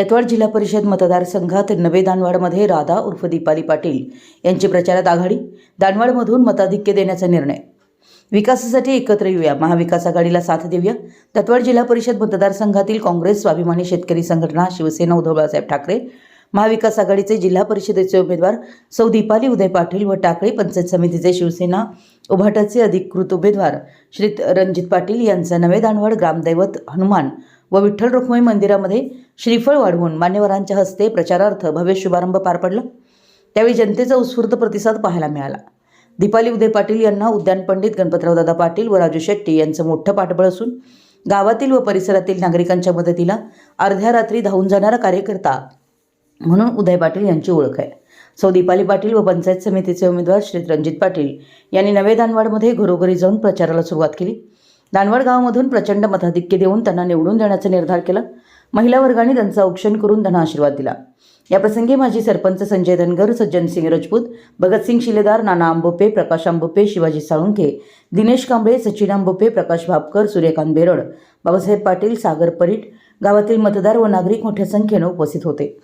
यवतमाळ जिल्हा परिषद मतदारसंघात नवे दानवाडमध्ये राधा उर्फ दीपाली पाटील यांची प्रचारात आघाडी दानवाडमधून मताधिक्य देण्याचा निर्णय. विकासासाठी एकत्र येऊया. महाविकास आघाडीला साथ देऊया. दत्तवाड जिल्हा परिषद मतदारसंघातील काँग्रेस स्वाभिमानी शेतकरी संघटना शिवसेना उद्धव बाळासाहेब ठाकरे महाविकास आघाडीचे जिल्हा परिषदेचे उमेदवार सौ दीपाली उदय पाटील व टाकळी पंचायत समितीचे शिवसेना उभाटाचे अधिकृत उमेदवार श्री रणजित पाटील यांचा नवे दानवाड ग्रामदैवत हनुमान व विठ्ठल रुक्मिणी मंदिरामध्ये श्रीफळ वाढवून मान्यवरांच्या हस्ते प्रचारार्थ भव्य शुभारंभ पार पडला. त्यावेळी जनतेचा उत्स्फूर्त प्रतिसाद पाहायला मिळाला. दीपाली उदय पाटील यांना उद्यान पंडित गणपतरावदादा पाटील व राजू शेट्टी यांचं मोठं पाठबळ असून गावातील व परिसरातील नागरिकांच्या मदतीला अर्ध्या रात्री धावून जाणारा कार्यकर्ता म्हणून उदय पाटील यांची ओळख आहे. सौ दीपाली पाटील व पंचायत समितीचे उमेदवार श्री रणजित पाटील यांनी नवे दानवाडमध्ये घरोघरी जाऊन प्रचाराला सुरुवात केली. दानवडगावमधून प्रचंड मताधिक्य देऊन त्यांना निवडून देण्याचा निर्धार केला. महिला वर्गाने त्यांचा औक्षण करून त्यांना आशीर्वाद दिला. याप्रसंगी माजी सरपंच संजय धनगर सज्जनसिंग राजपूत भगतसिंग शिलेदार नाना आंबोपे प्रकाश आंबोपे शिवाजी साळुंखे दिनेश कांबळे सचिन आंबोपे प्रकाश भापकर सूर्यकांत बेरड बाबासाहेब पाटील सागर परीट गावातील मतदार व नागरिक मोठ्या संख्येनं उपस्थित होते.